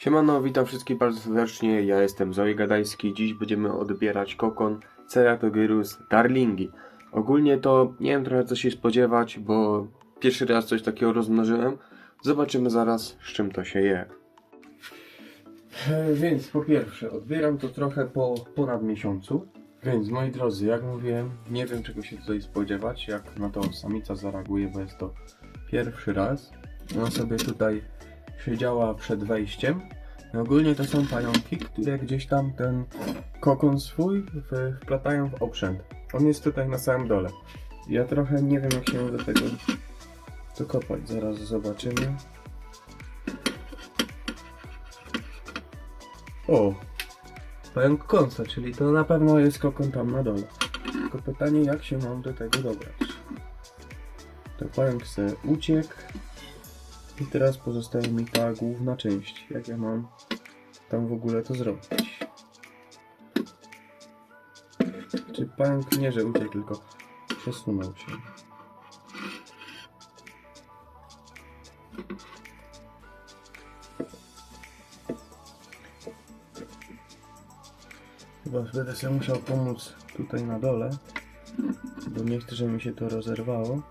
Siemano, witam wszystkich bardzo serdecznie, ja jestem Zoe Gadajski, dziś będziemy odbierać kokon Ceratogyrus darlingi. Ogólnie to nie wiem trochę co się spodziewać, bo pierwszy raz coś takiego rozmnożyłem. Zobaczymy zaraz z czym to się je. Więc po pierwsze, odbieram to trochę po ponad miesiącu. Więc moi drodzy, jak mówiłem, nie wiem czego się tutaj spodziewać, jak na to samica zareaguje, bo jest to pierwszy raz. Ona sobie tutaj siedziała przed wejściem. Ogólnie to są pająki, które gdzieś tam ten kokon swój wplatają w oprzęt. On jest tutaj na samym dole. Ja trochę nie wiem jak się do tego dokopać. Zaraz zobaczymy. O! Pająk kąsa, czyli to na pewno jest kokon tam na dole. Tylko pytanie jak się mam do tego dobrać. To pająk se uciekł. I teraz pozostaje mi ta główna część. Jak ja mam tam w ogóle to zrobić? Czy pająk nie, że uciekł, tylko przesunął się. Chyba będę sobie musiał pomóc tutaj na dole, bo nie chcę, żeby mi się to rozerwało.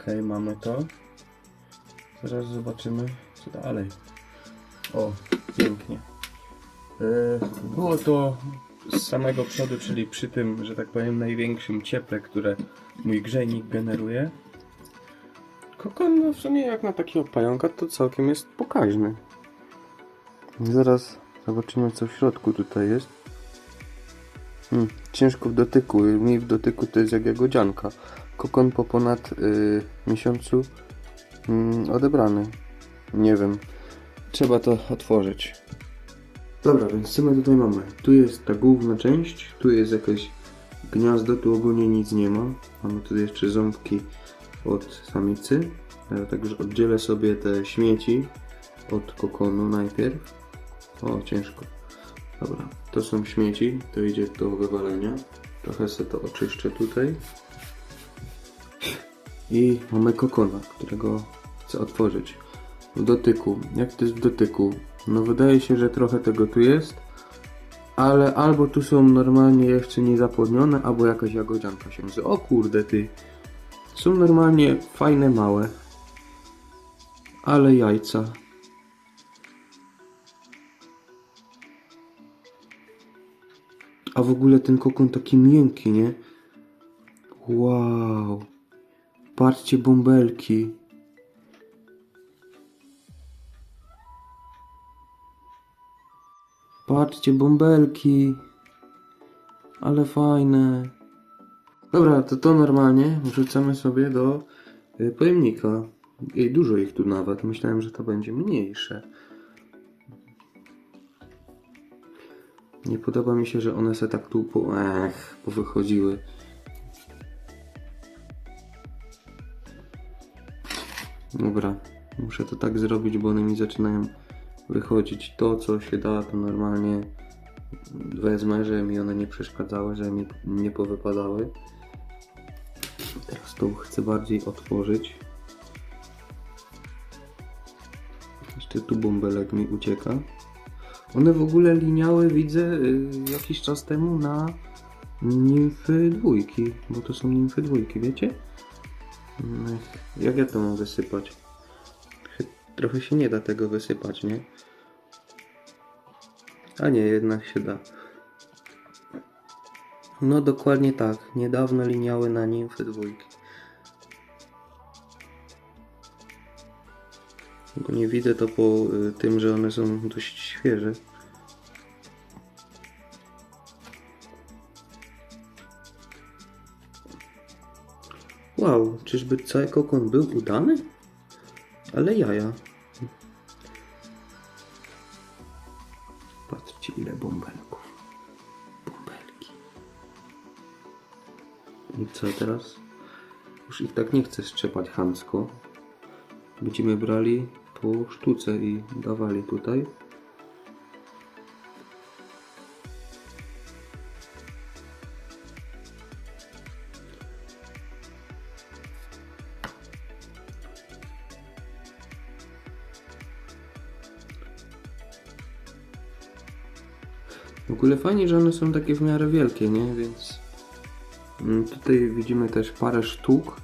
Okej, mamy to. Zaraz zobaczymy, co dalej. O, pięknie. E, Było to z samego przodu, czyli przy tym, że tak powiem, największym cieple, które mój grzejnik generuje. Kokon, no w sumie jak na takiego pająka, to całkiem jest pokaźny. Zaraz zobaczymy, co w środku tutaj jest. Hmm, ciężko w dotyku. Mi w dotyku to jest jak jagodzianka. Kokon po ponad y, miesiącu mm, odebrany. Nie wiem. Trzeba to otworzyć. Dobra, więc co my tutaj mamy? Tu jest ta główna część, tu jest jakieś gniazdo, tu ogólnie nic nie ma. Mamy tu jeszcze ząbki od samicy. Ja także oddzielę sobie te śmieci od kokonu najpierw. O, ciężko. Dobra, to są śmieci, to idzie do wywalenia. Trochę sobie to oczyszczę tutaj. I mamy kokona, którego chcę otworzyć. W dotyku. Jak to jest w dotyku? No wydaje się, że trochę tego tu jest. Ale albo tu są normalnie jeszcze niezapłodnione, albo jakaś jagodzianka się. O kurde ty. Są normalnie fajne, małe. Ale jajca. A w ogóle ten kokon taki miękki, nie? Wow. Patrzcie bąbelki. Patrzcie bąbelki. Ale fajne. Dobra, to to normalnie wrzucamy sobie do y, pojemnika. I dużo ich tu nawet. Myślałem, że to będzie mniejsze. Nie podoba mi się, że one se tak tu po... Ech, powychodziły. Dobra, muszę to tak zrobić, bo one mi zaczynają wychodzić. To, co się da, to normalnie wezmę, żeby mi one nie przeszkadzały, żeby mi nie powypadały. Teraz to chcę bardziej otworzyć. Jeszcze tu bąbelek mi ucieka. One w ogóle liniały, widzę, y, jakiś czas temu na nimfy dwójki, bo to są nimfy dwójki, wiecie? Mm, Jak ja to mam wysypać? Trochę się nie da tego wysypać, nie? A nie, jednak się da. No dokładnie tak. Niedawno liniały na nimfy dwójki. Nie widzę to po y, tym, że one są dość świeże. Wow, czyżby cały kokon był udany? Ale jaja. Patrzcie ile bąbelków. Bąbelki. I co teraz? Już ich tak nie chcę strzepać chamsko. Będziemy brali po sztuce i dawali tutaj. W ogóle fajnie, że one są takie w miarę wielkie, nie? Więc mm, tutaj widzimy też parę sztuk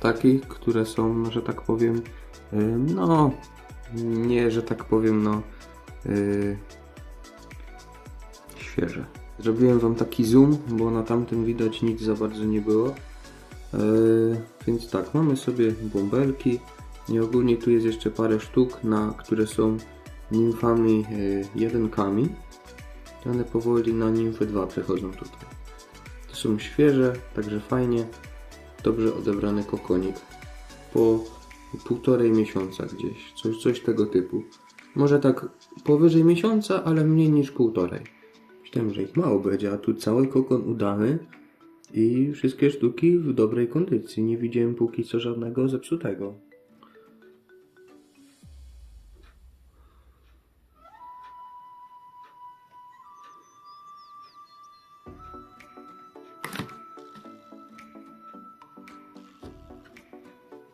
takich, które są, że tak powiem, no nie, że tak powiem, no y, świeże. Zrobiłem wam taki zoom, bo na tamtym widać nic za bardzo nie było. Yy, więc tak, mamy sobie bąbelki i ogólnie tu jest jeszcze parę sztuk, na, które są nimfami yy, jedynkami. I one powoli na nimfy 2 przechodzą tutaj. To są świeże, także fajnie. Dobrze odebrany kokonik. Po półtorej miesiąca gdzieś, coś, coś tego typu. Może tak powyżej miesiąca, ale mniej niż półtorej. Myślałem, że ich mało będzie, a tu cały kokon udany i wszystkie sztuki w dobrej kondycji. Nie widziałem póki co żadnego zepsutego.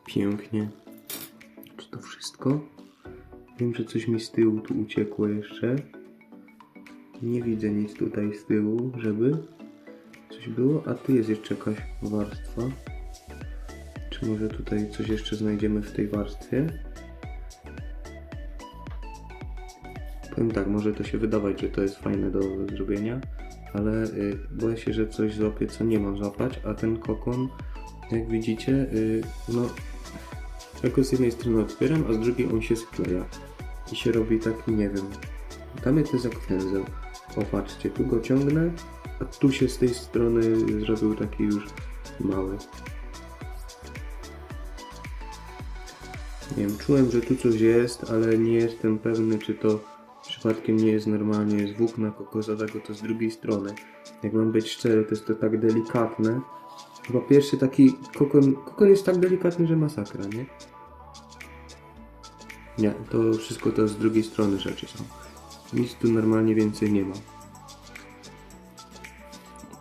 Pięknie. Czy to wszystko? Wiem, że coś mi z tyłu tu uciekło jeszcze. Nie widzę nic tutaj z tyłu, żeby coś było, a tu jest jeszcze jakaś warstwa. Czy może tutaj coś jeszcze znajdziemy w tej warstwie? Powiem tak, może to się wydawać, że to jest fajne do zrobienia, ale y, boję się, że coś złapię, co nie mam złapać, a ten kokon, jak widzicie, y, no, ja go z jednej strony otwieram, a z drugiej on się skleja i się robi taki, nie wiem, tam jest jak węzeł. O, patrzcie, tu go ciągnę, a tu się z tej strony zrobił taki już mały. Nie wiem, czułem, że tu coś jest, ale nie jestem pewny, czy to przypadkiem nie jest normalnie z włókna kokosowego, to z drugiej strony. Jak mam być szczery, to jest to tak delikatne. Chyba pierwszy taki kokon, kokon jest tak delikatny, że masakra, nie? Nie, to wszystko to z drugiej strony rzeczy są. Nic tu normalnie więcej nie ma.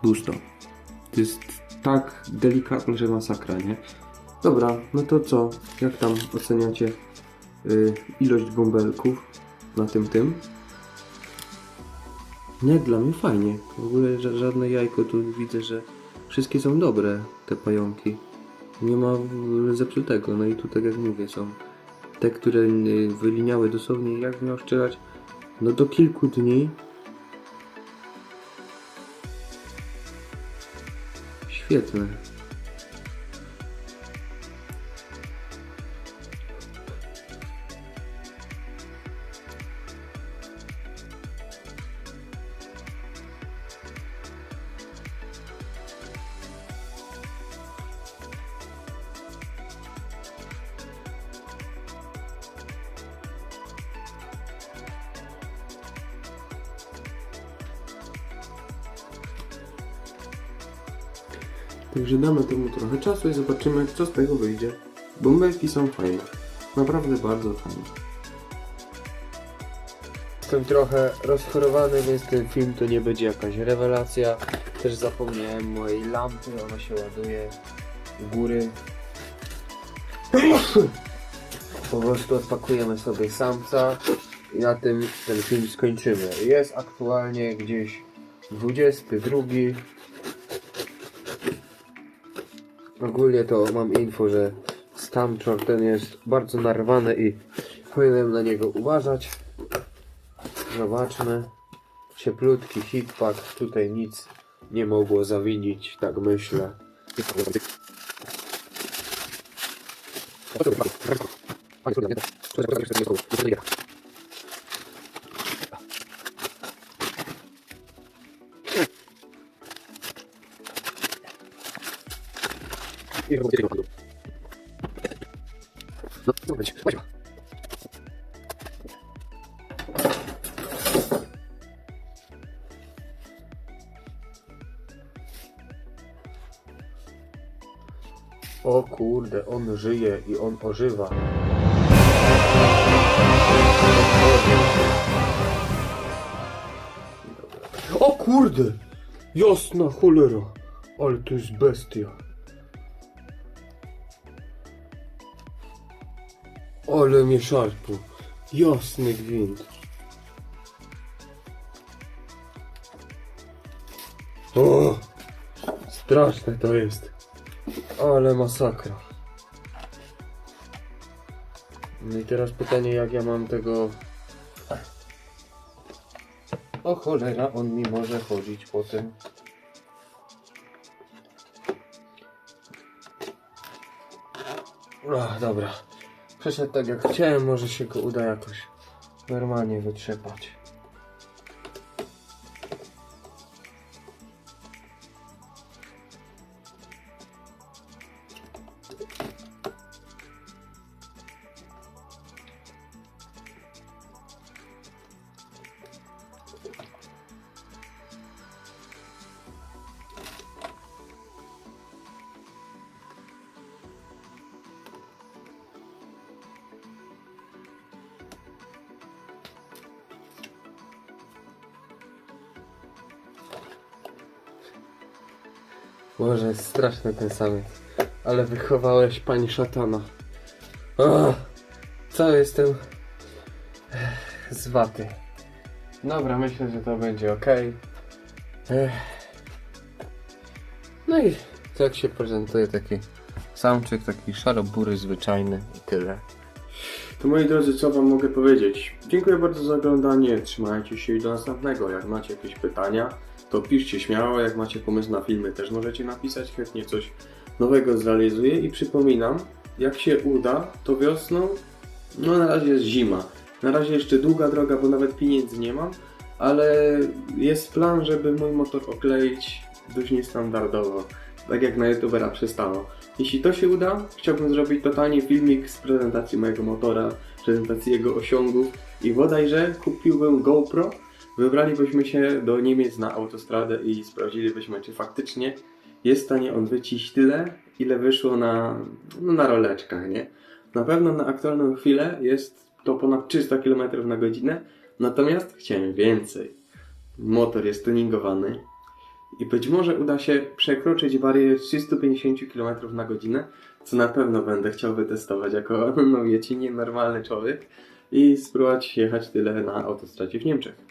Pusto. To jest tak delikatne, że masakra, nie? Dobra, no to co? Jak tam oceniacie y, ilość bąbelków na tym tym? Nie, dla mnie fajnie. W ogóle ża- żadne jajko tu widzę, że wszystkie są dobre, te pająki. Nie ma zepsutego. No i tu tak jak mówię, są te, które y, wyliniały dosłownie, jak miał szczerać, no do kilku dni. Świetne. Także damy temu trochę czasu i zobaczymy, co z tego wyjdzie. Bąbelki są fajne. Naprawdę bardzo fajne. Jestem trochę rozchorowany, więc ten film to nie będzie jakaś rewelacja. Też zapomniałem mojej lampy, ona się ładuje u góry. Po prostu odpakujemy sobie samca i na tym ten film skończymy. Jest aktualnie gdzieś 22. Ogólnie to mam info, że stamczor ten jest bardzo narwany i powinienem na niego uważać. Zobaczmy. Cieplutki hitpack. Tutaj nic nie mogło zawinić, tak myślę. No, co będzie? Chodźmy. O kurde, on żyje i on ożywa. O kurde! Jasna cholera! Ale to jest bestia. Ale mnie szarpło. Jasny gwint. O, straszne to jest. Ale masakra. No i teraz pytanie, jak ja mam tego... O cholera, on mi może chodzić potem. Ach, dobra. Przeszedł tak jak chciałem, może się go uda jakoś normalnie wytrzepać. Boże, jest straszny ten samiec. Ale wychowałeś pani szatana. O, cały jestem ech, z waty. Dobra, myślę, że to będzie ok. No i tak się prezentuje taki samczyk, taki szarobury zwyczajny i tyle. To moi drodzy, co wam mogę powiedzieć? Dziękuję bardzo za oglądanie, trzymajcie się i do następnego. Jak macie jakieś pytania, to piszcie śmiało, jak macie pomysł na filmy, też możecie napisać, chętnie coś nowego zrealizuję i przypominam, jak się uda, to wiosną, no na razie jest zima. Na razie jeszcze długa droga, bo nawet pieniędzy nie mam, ale jest plan, żeby mój motor okleić dość niestandardowo, tak jak na youtubera przystało. Jeśli to się uda, chciałbym zrobić totalnie filmik z prezentacji mojego motora, prezentacji jego osiągów i bodajże kupiłbym GoPro, wybralibyśmy się do Niemiec na autostradę i sprawdzilibyśmy, czy faktycznie jest w stanie on wyciść tyle, ile wyszło na, no, na roleczkach, nie? Na pewno na aktualną chwilę jest to ponad 300 km na godzinę, natomiast chciałem więcej. Motor jest tuningowany, i być może uda się przekroczyć barierę 350 km na godzinę, co na pewno będę chciał wytestować jako, no wiecie, nienormalny człowiek i spróbować jechać tyle na autostradzie w Niemczech.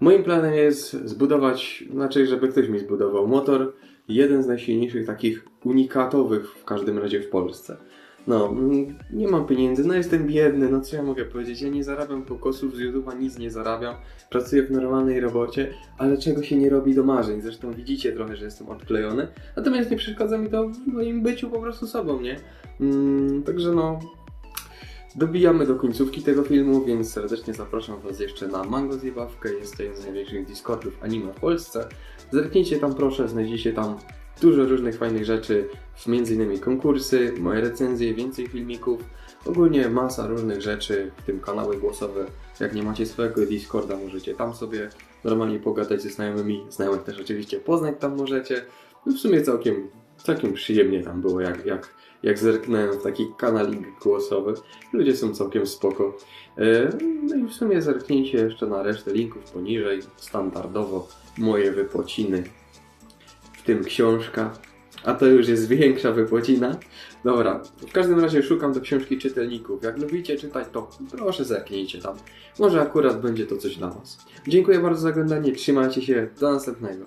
Moim planem jest zbudować, znaczy, żeby ktoś mi zbudował motor, jeden z najsilniejszych takich unikatowych w każdym razie w Polsce. No, mm, nie mam pieniędzy, no jestem biedny, no co ja mogę powiedzieć, ja nie zarabiam kokosów z YouTube'a, nic nie zarabiam, pracuję w normalnej robocie, ale czego się nie robi do marzeń. Zresztą widzicie trochę, że jestem odklejony. Natomiast nie przeszkadza mi to w moim byciu po prostu sobą, nie? Mm, także no. Dobijamy do końcówki tego filmu, więc serdecznie zapraszam Was jeszcze na Mango Zjebawkę. Jest to jeden z największych Discordów anime w Polsce. Zerknijcie tam proszę, znajdziecie tam dużo różnych fajnych rzeczy, innymi konkursy, moje recenzje, więcej filmików, ogólnie masa różnych rzeczy, w tym kanały głosowe. Jak nie macie swojego Discorda, możecie tam sobie normalnie pogadać ze znajomymi, znajomych też oczywiście poznać tam możecie. No w sumie całkiem, całkiem przyjemnie tam było, jak, jak, jak zerknąłem w taki kanalik głosowy. Ludzie są całkiem spoko. E, No i w sumie zerknijcie jeszcze na resztę linków poniżej, standardowo moje wypociny, w tym książka, a to już jest większa wypocina. Dobra, w każdym razie szukam do książki czytelników. Jak lubicie czytać, to proszę zerknijcie tam. Może akurat będzie to coś dla Was. Dziękuję bardzo za oglądanie, trzymajcie się, do następnego.